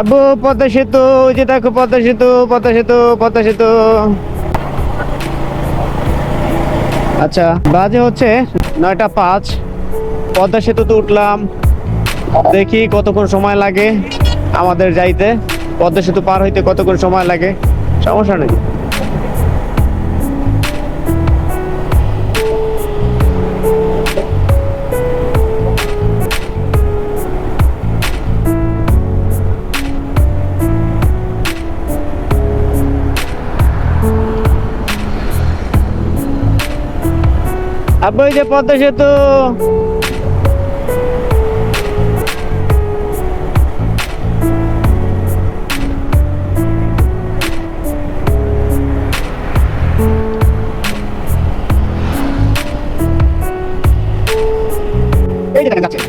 আব্বু পদ্মা সেতু যে দেখো পদ্মা সেতু পদ্মা সেতু পদ্মা সেতু। আচ্ছা বাজে হচ্ছে নয়টা পাঁচ। পদ্মা সেতু তো উঠলাম। দেখি কতক্ষণ সময় লাগে আমাদের যাইতে। পদ্মা সেতু পার হইতে কতক্ষণ সময় লাগে? সমস্যা নেই। আব্বু, এই যে পদ্মা সেতু।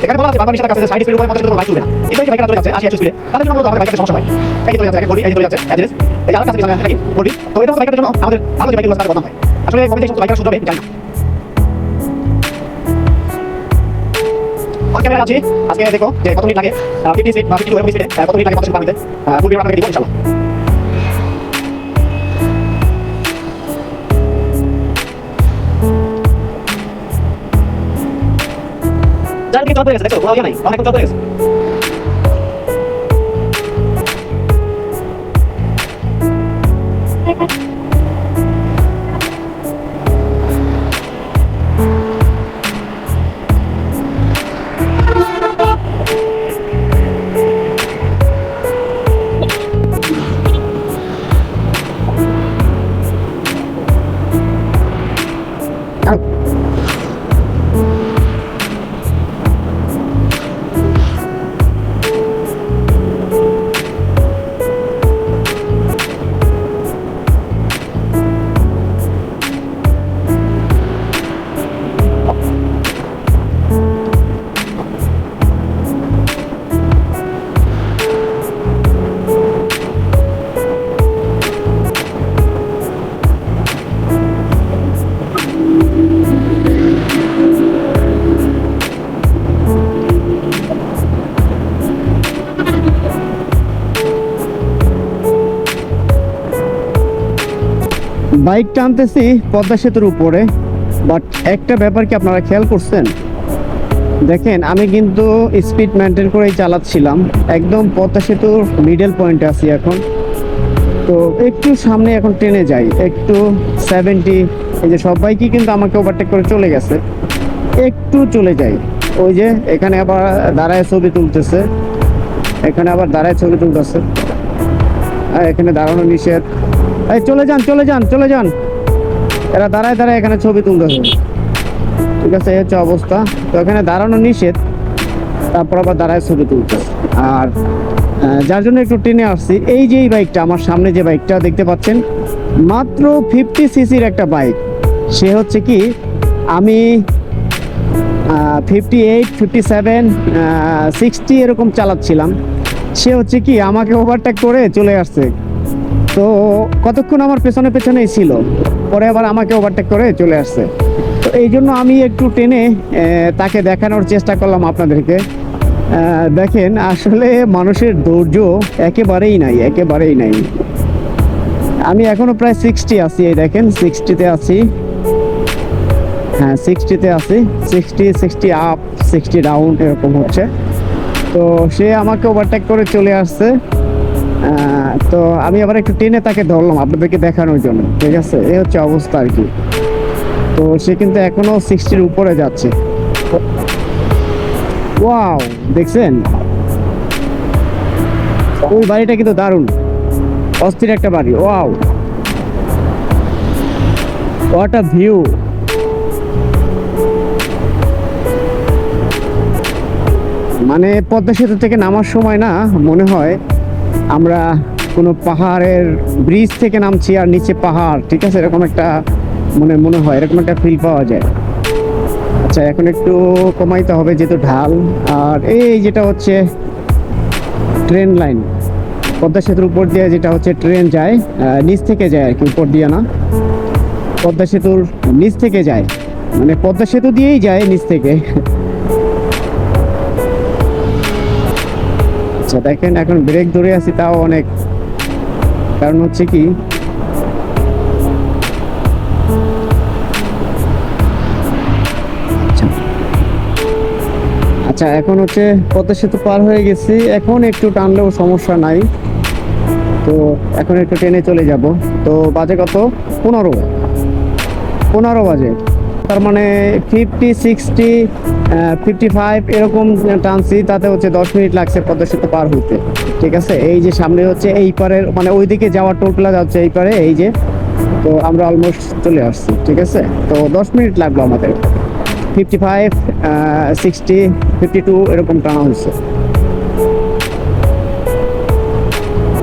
এখানে বলা আছে বাবা নিষেধ কাছে সাইড স্পিড উপরে 50 কিলোমিটার বাইক চলবে না। এই যে বাইকটা চলে যাচ্ছে 80 স্পিডে তাদের জন্য মূলত আমাদের বাইকের বাইকের জন্য আমাদের যে বাইকগুলো আছে হয়। আসলে কবে থেকে সমস্ত শুধু জানি না। ক্যামেরা আছে। আজকে দেখো যে কত মিনিট লাগে। ফিফটি সিট বা ফিফটি টু স্পিডে কত মিনিট লাগে কত ফুল ভিডিও আপনাকে দিব ইনশাআল্লাহ। যার দিকে চলতে গেছে, দেখো ইয়ে নাই। অনেক চলতে গেছে। বাইক টানতেছি পদ্মা সেতুর উপরে বাট একটা ব্যাপার কি আপনারা খেয়াল করছেন? দেখেন, আমি কিন্তু স্পিড মেনটেন করেই চালাচ্ছিলাম। একদম পদ্মা সেতুর মিডল পয়েন্টে আছি এখন। তো একটু সামনে এখন ট্রেনে যাই। একটু সেভেন্টি এই যে সবাইকে কিন্তু আমাকে ওভারটেক করে চলে গেছে। একটু চলে যাই। ওই যে এখানে আবার দাঁড়ায় ছবি তুলতেছে। এখানে আবার দাঁড়ায় ছবি তুলতেছে। এখানে দাঁড়ানো নিষেধ। এই, চলে যান চলে যান চলে যান। এরা দাঁড়ায় দাঁড়ায় এখানে ছবি তুলতেছে ঠিক আছে, এই হচ্ছে অবস্থা। তো এখানে দাঁড়ানো নিষেধ। তারপর আবার দাঁড়ায় ছবি তুলতেছে। আর যার জন্য একটু টেনে আসছি, এই যে এই বাইকটা আমার সামনে যে বাইকটা দেখতে পাচ্ছেন, মাত্র ফিফটি সিসির একটা বাইক সে হচ্ছে কি, আমি fifty eight fifty seven sixty এরকম চালাচ্ছিলাম। সে হচ্ছে কি, আমাকে ওভারটেক করে চলে আসছে। তো কতক্ষণ আমার পেছনে পেছনেই ছিল? পরে আবার আমাকে ওভারটেক করে চলে আসছে। তো এই জন্য আমি একটু টেনে তাকে দেখানোর চেষ্টা করলাম আপনাদেরকে। দেখেন, আসলে মানুষের ধৈর্য একেবারেই নাই একেবারেই নাই। আমি এখনও প্রায় সিক্সটি আছি, এই দেখেন সিক্সটিতে আছি। হ্যাঁ সিক্সটিতে আছি। Sixty sixty up sixty down এরকম হচ্ছে। তো সে আমাকে ওভারটেক করে চলে আসছে। তো আমি আবার একটু টেনে তাকে ধরলাম আপনাদেরকে দেখানোর জন্য, ঠিক আছে? এই হচ্ছে অবস্থা আর কি। তো সে কিন্তু এখনও সিক্সটির উপরে যাচ্ছে। ওয়াও দেখছেন? ওই বাড়িটা কিন্তু দারুণ। অস্থির একটা বাড়ি ওয়াও হোয়াট আ ভিউ মানে পদ্মা সেতু থেকে নামার সময় না, মনে হয় আমরা কোনো পাহাড়ের ব্রিজ থেকে নামছি আর নিচে পাহাড়, ঠিক আছে? এরকম একটা মনে মনে হয়, এরকম একটা ফিল পাওয়া যায়। আচ্ছা এখন একটু কমাইতে হবে যেহেতু ঢাল। আর এই যেটা হচ্ছে ট্রেন লাইন পদ্মা সেতুর উপর দিয়ে যেটা হচ্ছে ট্রেন যায় নিচ থেকে যায় আর কি, উপর দিয়ে না। পদ্মা সেতুর নিচ থেকে যায়। মানে পদ্মা সেতু দিয়েই যায় নিচ থেকে। আচ্ছা দেখেন এখন ব্রেক ধরে আছি, তাও অনেক। কারণ হচ্ছে কি আচ্ছা। আচ্ছা এখন হচ্ছে পদ্মা সেতু পার হয়ে গেছি। এখন একটু টানলেও সমস্যা নাই। তো এখন একটু ট্রেনে চলে যাব। তো বাজে কত? পনেরো। পনেরো বাজে। তার মানে ফিফটি সিক্সটি ফিফটি ফাইভ এরকম টানছি, তাতে হচ্ছে দশ মিনিট লাগছে পদ্মা সেতু পার হইতে। ঠিক আছে? এই যে সামনে হচ্ছে এই পারের মানে ওইদিকে যাওয়ার টোল প্লাজা হচ্ছে এই পারে, এই যে। তো আমরা অলমোস্ট চলে আসছি, ঠিক আছে? তো দশ মিনিট লাগল আমাদের। Fifty five sixty fifty two এরকম টানা হয়েছে।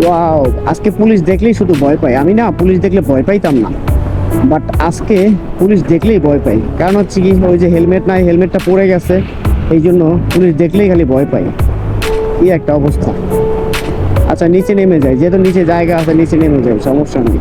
ওয়াও আজকে পুলিশ দেখলেই শুধু ভয় পাই আমি না, পুলিশ দেখলে ভয় পাইতাম না। বাট আজকে পুলিশ দেখলেই ভয় পাই কারণ হচ্ছে কি, ওই যে হেলমেট নাই, হেলমেটটা পড়ে গেছে, এই জন্য পুলিশ দেখলেই খালি ভয় পাই কি একটা অবস্থা। আচ্ছা নিচে নেমে যায়, যেহেতু নিচে জায়গা আছে, নিচে নেমে যায়, সমস্যা নেই।